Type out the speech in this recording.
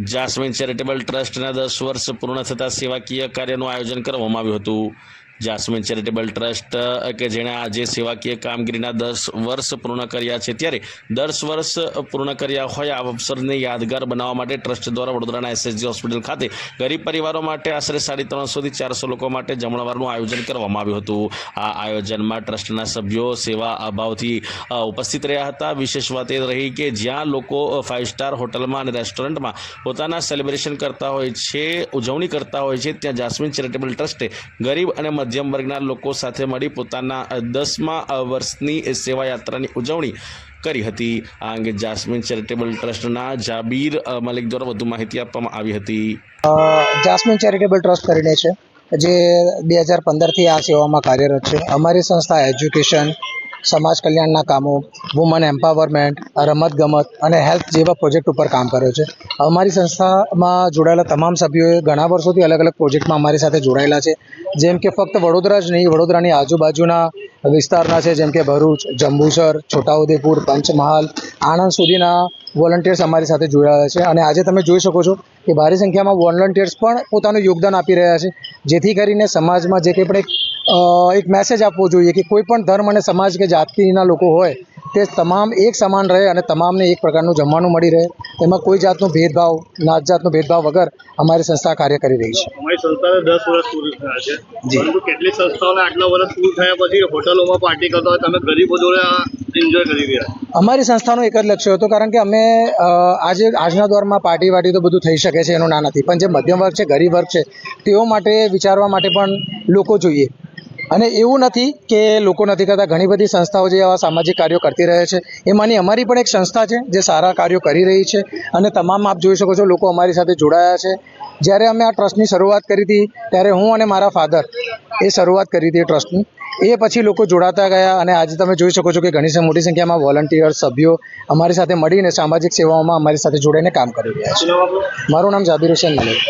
Jasmine charitable ટ્રસ્ટના દસ વર્ષ પૂર્ણ થતાં સેવાકીય કાર્યનું આયોજન કરવામાં આવ્યું હતું. જાસ્મીન ચેરિટેબલ ટ્રસ્ટ કે જેણે આજે સેવાકીય કામગીરીના દસ વર્ષ પૂર્ણ કર્યા છે. ત્યારે દસ વર્ષ પૂર્ણ કર્યા હોય આ અવસરને યાદગાર બનાવવા માટે ટ્રસ્ટ દ્વારા વડોદરાના એસએસજી હોસ્પિટલ ખાતે ગરીબ પરિવારો માટે આશરે સાડી ત્રણસોથી ચારસો લોકો માટે જમણવારનું આયોજન કરવામાં આવ્યું હતું. આ આયોજનમાં ટ્રસ્ટના સભ્યો સેવા અભાવથી ઉપસ્થિત રહ્યા હતા. વિશેષ વાત એ રહી કે જ્યાં લોકો ફાઇવ સ્ટાર હોટલમાં અને રેસ્ટોરન્ટમાં પોતાના સેલિબ્રેશન કરતા હોય છે, ઉજવણી કરતા હોય છે, ત્યાં જાસ્મીન ચેરિટેબલ ટ્રસ્ટે ગરીબ અને મધ્યમ વર્ગના લોકો સાથે મળી પોતાના દસમા વર્ષની સેવાયાત્રાની ઉજવણી કરી હતી. આ અંગે જાસ્મીન ચેરિટેબલ ટ્રસ્ટના જાબીર મલિક દ્વારા વધુ માહિતી આપવામાં આવી હતી. જાસ્મીન ચેરિટેબલ ટ્રસ્ટ કરીને છે, જે બે હજાર પંદરથી આ સેવામાં કાર્યરત છે. અમારી સંસ્થા એજ્યુકેશન સમાજ કલ્યાણના કામો વુમન એમ્પાવરમેન્ટ રમતગમત અને હેલ્થ જેવા પ્રોજેક્ટ ઉપર કામ કર્યો છે. અમારી સંસ્થામાં જોડાયેલા તમામ સભ્યોએ ઘણા વર્ષોથી અલગ અલગ પ્રોજેક્ટમાં અમારી સાથે જોડાયેલા છે. જેમ કે ફક્ત વડોદરા જ નહીં, વડોદરાની આજુબાજુના વિસ્તારના છે, જેમ કે ભરૂચ, જંબુસર, છોટાઉદેપુર, પંચમહાલ, આણંદ સુધીના વોલન્ટિયર્સ અમારી સાથે જોડાયેલા છે. અને આજે તમે જોઈ શકો છો કે ભારી સંખ્યામાં વોલન્ટિયર્સ પણ પોતાનું યોગદાન આપી રહ્યા છે. જેથી કરીને સમાજમાં જે કંઈ પણ એક મેસેજ આપવો જોઈએ કે કોઈ પણ ધર્મ અને સમાજ કે જાતિના લોકો હોય તે તમામ એક સમાન રહે અને તમામને એક પ્રકારનું જમવાનું મળી રહે. એમાં કોઈ જાતનો ભેદભાવ નાત જાતનો ભેદભાવ વગર અમારી સંસ્થા કાર્ય કરી રહી છે. અમારી સંસ્થાને દસ વર્ષ પૂરી થયા છે. પરંતુ કેટલીક સંસ્થાઓને આટલા વર્ષ પૂરું થયા પછી હોટલોમાં પાર્ટી કરતા હોય તમે ગરીબો જોડે એન્જોય કરી રહ્યા અમારી સંસ્થાનો એક જ લક્ષ્ય હતો કારણ કે અમે આજે આજના દોરમાં પાર્ટી વાટી તો બધું થઈ શકે છે એનું ના નથી. પણ જે મધ્યમ વર્ગ છે ગરીબ વર્ગ છે તેઓ માટે વિચારવા માટે પણ લોકો જોઈએ. અને એવું નથી કે લોકો નથી કરતા. ઘણી બધી સંસ્થાઓ જે આવા સામાજિક કાર્યો કરતી રહે છે એમાંની અમારી પણ એક સંસ્થા છે જે સારા કાર્યો કરી રહી છે અને તમામ આપ જોઈ શકો છો લોકો અમારી સાથે જોડાયા છે. જ્યારે અમે આ ટ્રસ્ટની શરૂઆત કરી હતી, ત્યારે હું અને મારા ફાધર એ શરૂઆત કરી હતી ટ્રસ્ટની. એ પછી લોકો જોડાતા ગયા અને આજે તમે જોઈ શકો છો કે ઘણી મોટી સંખ્યામાં વોલન્ટિયર સભ્યો અમારી સાથે મળીને સામાજિક સેવાઓમાં અમારી સાથે જોડાઈને કામ કરી રહ્યા છે? મારું નામ જાબીર હુસેન મલિક.